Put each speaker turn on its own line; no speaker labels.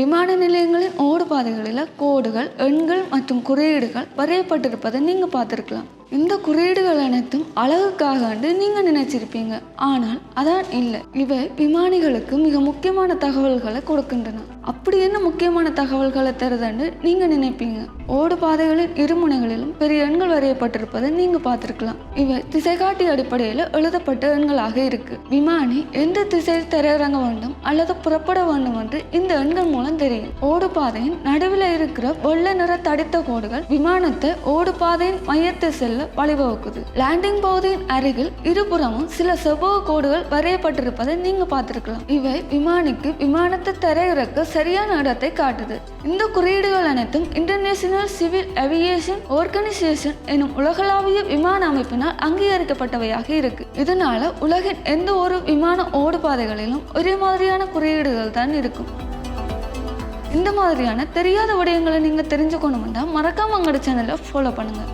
விமான நிலையங்களின் ஓடுபாதைகளில் கோடுகள் எண்கள் மற்றும் குறியீடுகள் வரையப்பட்டிருப்பதை நீங்கள் பார்த்துருக்கலாம். இந்த குறியீடுகள் அனைத்தும் அழகுக்காக நீங்கள் நினைச்சிருப்பீங்க. ஆனால் அதான் இல்லை. இவை விமானிகளுக்கு மிக முக்கியமான தகவல்களை கொடுக்கின்றன. அப்படி என்ன முக்கியமான தகவல்களை தருதுன்னு நீங்க நினைப்பீங்க? ஓடு பாதைகளின் இருமுனைகளிலும் பெரிய எண்கள் வரையப்பட்டிருப்பதை நீங்க பார்த்துருக்கலாம். இவை திசைகாட்டி அடிப்படையில் எழுதப்பட்ட எண்களாக இருக்கு. விமானி எந்த திசையில் திரையிறங்க வேண்டும் அல்லது புறப்பட வேண்டும் என்று இந்த எண்கள் மூலம் தெரியும். ஓடு பாதையின் நடுவில் இருக்கிற வெள்ளை நிற தடித்த கோடுகள் விமானத்தை ஓடு பாதையின் மையத்தை செல்ல வழிவகுக்குது. லேண்டிங் பகுதியின் அருகில் இருபுறமும் சில செவ்வக கோடுகள் வரையப்பட்டிருப்பதை நீங்க பார்த்திருக்கலாம். இவை விமானிக்கு விமானத்தை தரையிறக்க சரியான இடத்தை காட்டுது. இந்த குறியீடுகள் அனைத்தும் இன்டர்நேஷனல் சிவில் ஏவியேஷன் ஆர்கனைசேஷன் எனும் உலகளாவிய விமான அமைப்பினால் அங்கீகரிக்கப்பட்டவையாக இருக்கு. இதனால உலகின் எந்த ஒரு விமான ஓடுபாதைகளிலும் ஒரே மாதிரியான குறியீடுகள் தான் இருக்கும். இந்த மாதிரியான தெரியாத விடயங்களை நீங்கள் தெரிஞ்சுக்கணும்னா மறக்காம எங்களோட சேனலை ஃபாலோ பண்ணுங்கள்